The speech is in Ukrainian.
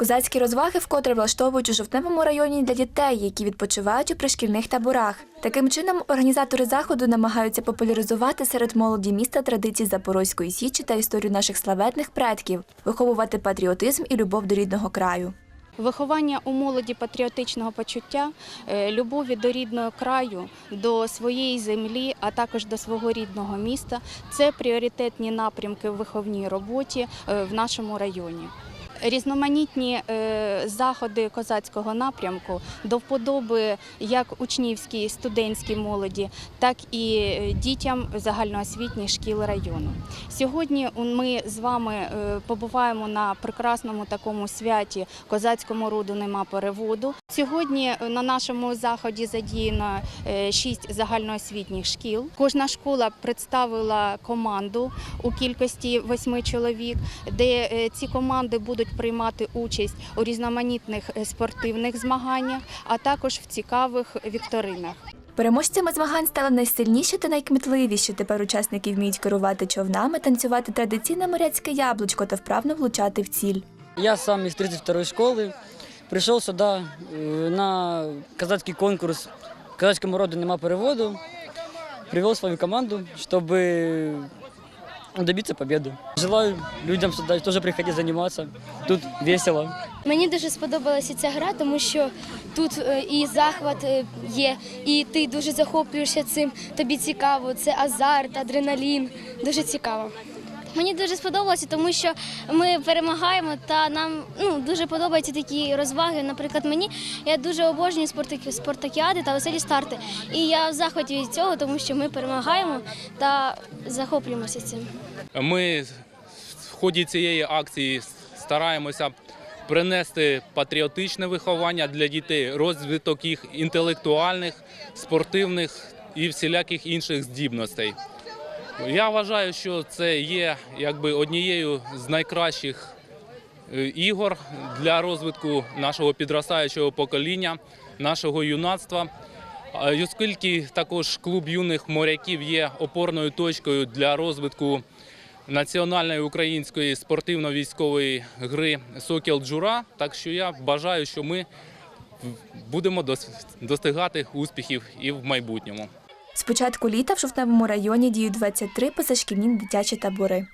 Козацькі розваги вкотре влаштовують у жовтневому районі для дітей, які відпочивають у пришкільних таборах. Таким чином, організатори заходу намагаються популяризувати серед молоді міста традиції Запорозької січі та історію наших славетних предків, виховувати патріотизм і любов до рідного краю. Виховання у молоді патріотичного почуття, е, любові до рідного краю, до своєї землі, а також до свого рідного міста це пріоритетні напрямки в виховній роботі е, в нашому районі. Різноманітні е, заходи козацького напрямку до вподоби як учнівській студентській молоді, так і е, дітям загальноосвітніх шкіл району. Сьогодні ми з вами е, побуваємо на прекрасному такому святі козацькому роду нема переводу. Сьогодні на нашому заході задіяно шість загальноосвітніх шкіл. Кожна школа представила команду у кількості восьми чоловік, де ці команди будуть приймати участь у різноманітних е, спортивних змаганнях, а також в цікавих вікторинах. Переможцями змагань стали найсильніші та найкмітливіші. Тепер учасники вміють керувати човнами, танцювати традиційне моряцьке яблучко та вправно влучати в ціль. Я сам из 32-й школы. Пришел сюда э, на казацкий конкурс казацкому роду нема переводу. Привел свою команду, чтобы добиться победы. Желаю людям сюда теж приходити займатися. Тут весело. Мені дуже сподобалася ця гра, тому що тут е, і захват е, є, і ти дуже захоплюєшся цим. Тобі цікаво, це азарт, адреналін. Дуже цікаво. Мені дуже сподобалося, тому що ми перемагаємо та нам ну, дуже подобаються такі розваги. Наприклад, мені я дуже обожнюю спортаки- спартакіади та веселі старти. І я в захваті від цього, тому що ми перемагаємо та захоплюємося цим. Ми в ході цієї акції стараємося принести патріотичне виховання для дітей, розвиток їх інтелектуальних, спортивних і всіляких інших здібностей. Я вважаю, що це є якби однією з найкращих е, ігор для розвитку нашого підростаючого покоління, нашого юнацтва. Оскільки також клуб юних моряків є опорною точкою для розвитку національної української спортивно-військової гри Сокіл Джура, так що я бажаю, що ми будемо достигати успіхів і в майбутньому. З початку літа в жовтневому районі діють 23 позашкільні дитячі табори.